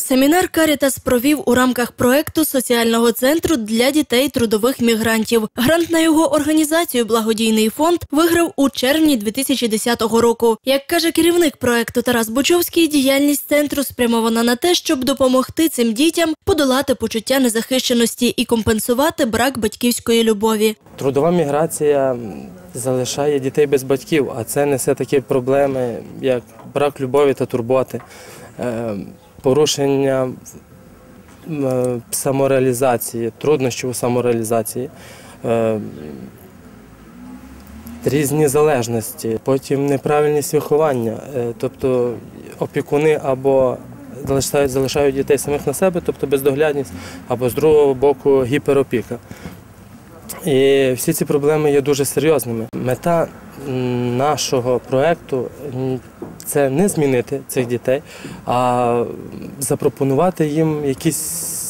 Семінар Карітас провів у рамках проекту соціального центру для дітей трудових мігрантів. Грант на його організацію благодійний фонд виграв у червні 2010 року. Як каже керівник проекту Тарас Бучовський, діяльність центру спрямована на те, щоб допомогти цим дітям подолати почуття незахищеності і компенсувати брак батьківської любові. Трудова міграція залишає дітей без батьків, а це несе такі проблеми, як брак любові та турботи, е, порушення е, самореалізації, труднощі у самореалізації, е, різні залежності, потім неправильність виховання, е, тобто опікуни або залишають, залишають дітей самих на себе, тобто бездоглядність, або з другого боку гіперопіка. І всі ці проблеми є дуже серйозними. Мета нашого проєкту це не змінити цих дітей, а запропонувати їм якісь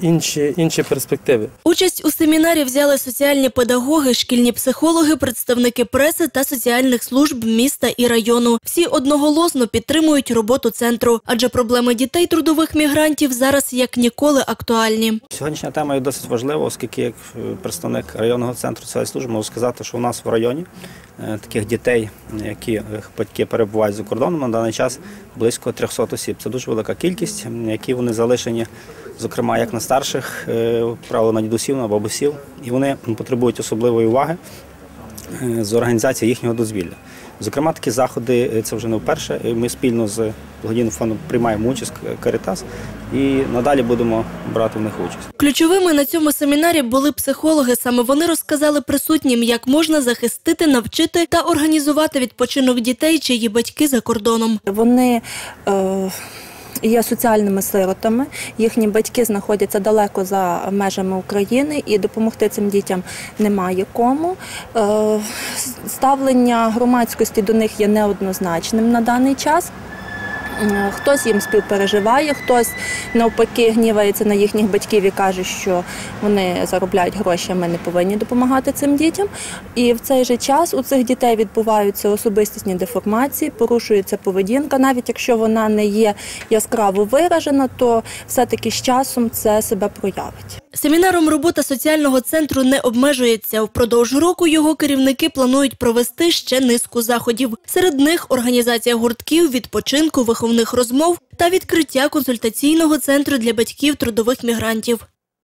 інші, інші перспективи. Участь у семінарі взяли соціальні педагоги, шкільні психологи, представники преси та соціальних служб міста і району. Всі одноголосно підтримують роботу центру, адже проблеми дітей трудових мігрантів зараз як ніколи актуальні. Сьогоднішня тема є досить важлива, оскільки як е, представник районного центру соціальної служби можу сказати, що у нас в районі е, таких дітей, які е, батьки перебувають за кордоном, на даний час близько 300 осіб. Це дуже велика кількість, які вони залишені, зокрема як на старших, е, правило на дідусів, на бабусів, і вони потребують особливої уваги е, з організації їхнього дозвілля. Зокрема, такі заходи е, це вже не вперше. Ми спільно з благодійним фондом приймаємо участь Каритас і надалі будемо брати в них участь. Ключовими на цьому семінарі були психологи. Саме вони розказали присутнім, як можна захистити, навчити та організувати відпочинок дітей, чиї батьки за кордоном. Вони е, є соціальними сиротами, їхні батьки знаходяться далеко за межами України, і допомогти цим дітям немає кому. Е, ставлення громадськості до них є неоднозначним на даний час. Хтось їм співпереживає, хтось навпаки гнівається на їхніх батьків і каже, що вони заробляють гроші, а ми не повинні допомагати цим дітям. І в цей же час у цих дітей відбуваються особистісні деформації, порушується поведінка. Навіть якщо вона не є яскраво виражена, то все-таки з часом це себе проявить. Семінаром робота соціального центру не обмежується. Впродовж року його керівники планують провести ще низку заходів. Серед них організація гуртків, відпочинку, виховних розмов та відкриття консультаційного центру для батьків трудових мігрантів.